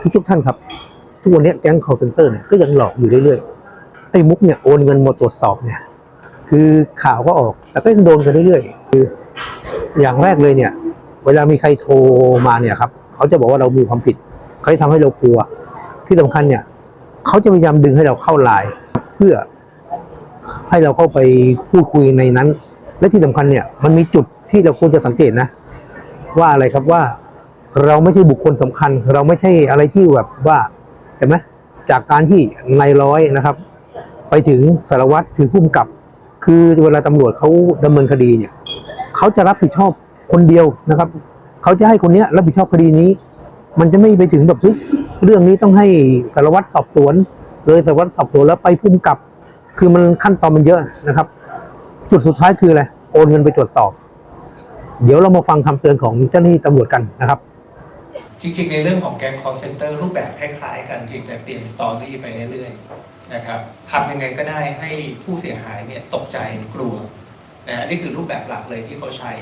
ทุกทุกๆท่านครับ ทุกวันนี้แก๊ง call center เนี่ยก็ยังหลอกอยู่เรื่อยๆไอ้มุกเนี่ยโอนเงินมาตรวจสอบเนี่ยคือข่าวก็ออก แต่ก็ยังโดนกันเรื่อยๆคืออย่างแรกเลยเนี่ย เวลามีใครโทรมาเนี่ยครับเขาจะบอกว่าเรามีความผิดเขาจะทำให้เรากลัว ที่สำคัญเนี่ยเขาจะพยายามดึงให้เราเข้าไลน์เพื่อให้เราเข้าไปพูดคุยในนั้น และที่สำคัญเนี่ยมันมีจุดที่เราควรจะสังเกตนะ ว่าอะไรครับว่า เราไม่ใช่บุคคลสำคัญ เราไม่ใช่อะไรที่แบบว่าเห็นไหมจากการที่นายร้อยนะครับ ไปถึงสารวัตรถึงผู้กำกับ คือเวลาตำรวจเขาดำเนินคดีเนี่ยเขาจะรับผิดชอบคนเดียวนะครับเขาจะให้คนเนี้ยรับผิดชอบคดีนี้ มันจะไม่ไปถึงแบบเฮ้ยเรื่องนี้ต้องให้สารวัตรสอบสวน เลยสารวัตรสอบสวนแล้วไปผู้กำกับ คือมันขั้นตอนมันเยอะนะครับ จุดสุดท้ายคืออะไรโอนเงินไปตรวจสอบ เดี๋ยวเรามาฟังคำเตือนของเจ้าหน้าที่ตำรวจกันนะครับ จริงๆ ในเรื่องของแก๊ง call center รูปแบบคล้ายๆ กันเพียงแต่เปลี่ยนสตอรี่ไปเรื่อยๆนะครับทำยังไงก็ได้ให้ผู้เสียหายเนี่ยตกใจกลัวนะนี่คือรูปแบบหลักเลยที่เขาใช้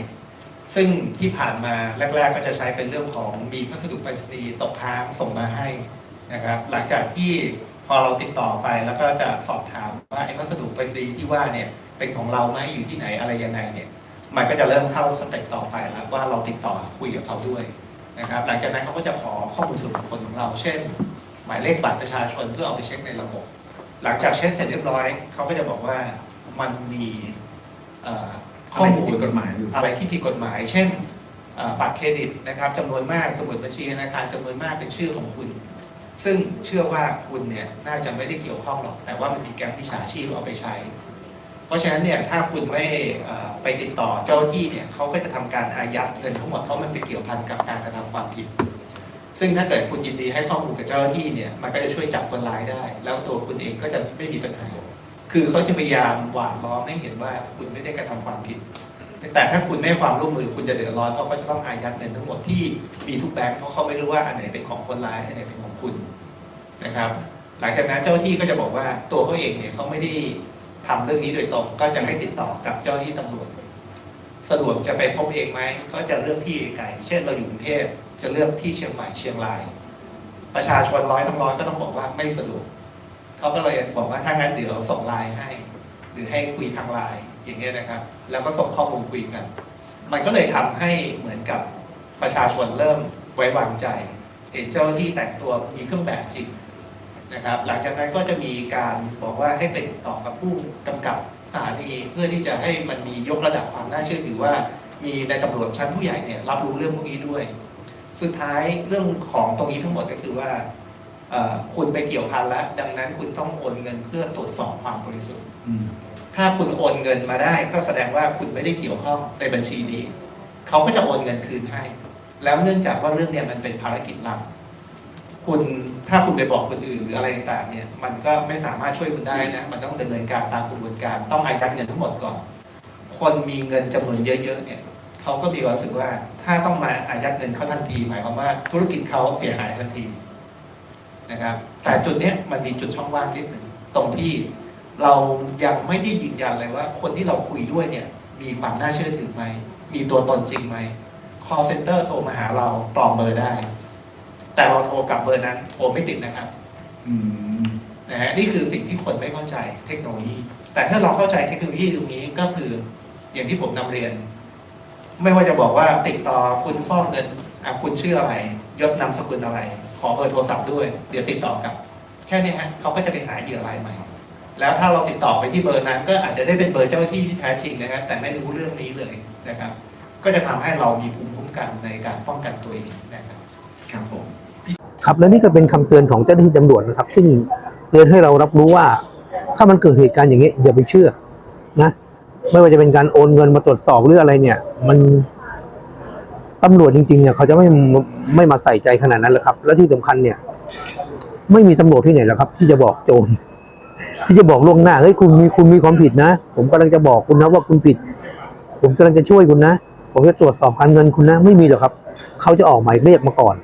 ซึ่งที่ผ่านมาแรก ๆ ก็จะใช้เป็นเรื่องของมีพัสดุไปรษณีย์ตกค้างส่งมาให้นะครับหลังจากที่พอเราติดต่อไปแล้วก็จะสอบถามว่าไอ้พัสดุไปรษณีย์ที่ว่าเนี่ยเป็นของเราไหมอยู่ที่ไหนอะไรยังไงเนี่ยมันก็จะเริ่มเข้าสเต็ปต่อไปแล้วว่าเราติดต่อคุยกับเขาด้วย นะครับหลังจากนั้นเขาก็จะขอข้อมูลส่วนบุคคลของเรา เช่น หมายเลขบัตรประชาชนเพื่อเอาไปเช็คในระบบ หลังจากเช็คเสร็จเรียบร้อยเขาก็จะบอกว่ามันมีเอ่อข้อมูอะไรที่ผิลดกฎหมายอยู่อะไรที่ผิดกฎหมาย เช่นเอ่อบัตรเครดิตนะครับจำนวนมากสมุดบัญชีธนาคารจำนวนมากเป็นชื่อของคุณ ซึ่งเชื่อว่าคุณเนี่ยน่าจะไม่ได้เกี่ยวข้องหรอก แต่ว่ามันมีแก๊งมิจฉาชีพเอาไปใช้ เพราะฉะนั้นเนี่ยถ้าคุณไม่ไปติดต่อเจ้าที่เนี่ยเขาก็จะทำการอายัดเงินทั้งหมดเพราะมันไปเกี่ยวพันกับการกระทำความผิด ซึ่งถ้าเกิดคุณยินดีให้ข้อมูลกับเจ้าที่เนี่ยมันก็จะช่วยจับคนร้ายได้ แล้วตัวคุณเองก็จะไม่มีปัญหา คือเขาจะพยายามหวานล้อมให้เห็นว่าคุณไม่ได้กระทำความผิด แต่ถ้าคุณไม่ความร่วมมือคุณจะเดือดร้อนเพราะเขาจะต้องอายัดเงินทั้งหมดที่มีทุกแบงค์เพราะเขาไม่รู้ว่าอันไหนเป็นของคนร้ายอันไหนเป็นของคุณนะครับ หลังจากนั้นเจ้าที่ก็จะบอกว่าตัวเขาเองเนี่ยเขาไม่ได้ ทำเรื่องนี้โดยตรง ก็จะให้ติดต่อกับเจ้าหน้าที่ตำรวจ สะดวกจะไปพบเองไหมก็จะเลือกที่ไกลเช่นเราอยู่กรุงเทพจะเลือกที่เชียงใหม่เชียงราย ประชาชนร้อยทั้งร้อยก็ต้องบอกว่าไม่สะดวกเขาก็เลยบอกว่าถ้างั้นเดี๋ยวส่งไลน์ให้ หรือให้คุยทางไลน์อย่างเงี้ยนะครับ แล้วก็ส่งข้อมูลคุยกัน มันก็เลยทำให้เหมือนกับประชาชนเริ่มไว้วางใจ เห็นเจ้าหน้าที่แต่งตัวมีเครื่องแบบจริง นะครับ หลังจากนั้นก็จะมีการบอกว่าให้ไปติดต่อกับผู้กำกับสถานีเพื่อที่จะให้มันมียกระดับความน่าเชื่อถือว่า มีในตำรวจชั้นผู้ใหญ่เนี่ยรับรู้เรื่องพวกนี้ด้วย สุดท้ายเรื่องของตรงนี้ทั้งหมดก็คือว่าเอ่อคุณไปเกี่ยวพันแล้ว ดังนั้นคุณต้องโอนเงินเพื่อตรวจสอบความบริสุทธิ์อืมถ้าคุณโอนเงินมาได้ ก็แสดงว่าคุณไม่ได้เกี่ยวข้องในบัญชีนี้ เขาก็จะโอนเงินคืนให้ แล้วเนื่องจากว่าเรื่องเนี้ยมันเป็นภารกิจลับ คุณถ้าคุณไปบอกคนอื่นหรืออะไรต่างๆเนี่ยมันก็ไม่สามารถช่วยคุณได้นะมันต้องดำเนินการตามกระบวนการต้องอายัดเงินทั้งหมดก่อน คนมีเงินจำนวนเยอะๆเนี่ยเขาก็มีความรู้สึกว่าถ้าต้องมาอายัดเงินเขาทันที หมายความว่าธุรกิจเขาเสียหายทันทีนะครับ แต่จุดเนี้ยมันมีจุดช่องว่างนิดหนึ่งตรงที่เรายังไม่ได้ยืนยันเลยว่า คนที่เราคุยด้วยเนี่ยมีความน่าเชื่อถือไหมมีตัวตนจริงไหม call center โทรมาหาเราปลอมเบอร์ได้ แต่เราโทรกลับเบอร์นั้นโทรไม่ติดนะครับอืมนะฮะนี่คือสิ่งที่คนไม่เข้าใจเทคโนโลยี แต่ถ้าเราเข้าใจเทคโนโลยีตรงนี้ก็คืออย่างที่ผมนำเรียน ไม่ว่าจะบอกว่าติดต่อคุณฟอกเงินอะคุณชื่ออะไรยศนามสกุลอะไร ขอเบอร์โทรศัพท์ด้วย เดี๋ยวติดต่อกลับ แค่นี้ฮะเขาก็จะไปหาเหยื่อรายใหม่ แล้วถ้าเราติดต่อไปที่เบอร์นั้น ก็อาจจะได้เป็นเบอร์เจ้าหน้าที่ที่แท้จริงนะครับแต่ไม่รู้เรื่องนี้เลยนะครับ ก็จะทำให้เรามีภูมิคุ้มกันในการป้องกันตัวเองนะครับครับผม ครับและนี่ก็เป็นคำเตือนของเจ้าหน้าที่ตำรวจนะครับ ซึ่งเตือนให้เรารับรู้ว่า ถ้ามันเกิดเหตุการณ์อย่างนี้อย่าไปเชื่อนะไม่ว่าจะเป็นการโอนเงินมาตรวจสอบหรืออะไรเนี่ย มันตำรวจจริงๆเนี่ยเขาจะไม่ไม่มาใส่ใจขนาดนั้นหรอกครับ และที่สำคัญเนี่ย ไม่มีตำรวจที่ไหนหรอกครับ ที่จะบอกโจรที่จะบอกล่วงหน้าเฮ้ยคุณมีคุณมีความผิดนะ ผมกำลังจะบอกคุณนะว่าคุณผิด ผมกำลังจะช่วยคุณนะ ผมจะตรวจสอบการเงินคุณนะ ไม่มีหรอกครับ เขาจะออกหมายเรียกมาก่อน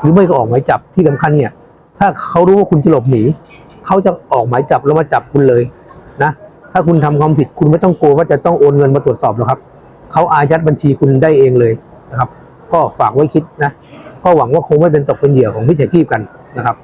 หรือไม่ก็ออกหมายจับที่สำคัญเนี่ย ถ้าเขารู้ว่าคุณจะหลบหนีเขาจะออกหมายจับแล้วมาจับคุณเลยนะถ้าคุณทำความผิดคุณไม่ต้องกลัวว่าจะต้องโอนเงินมาตรวจสอบหรอกครับเขาอายัดบัญชีคุณได้เองเลยนะครับ ก็ฝากไว้คิดนะก็หวังว่าคงไม่เป็นตกเป็นเหยื่อของมิจฉาชีพกันนะครับ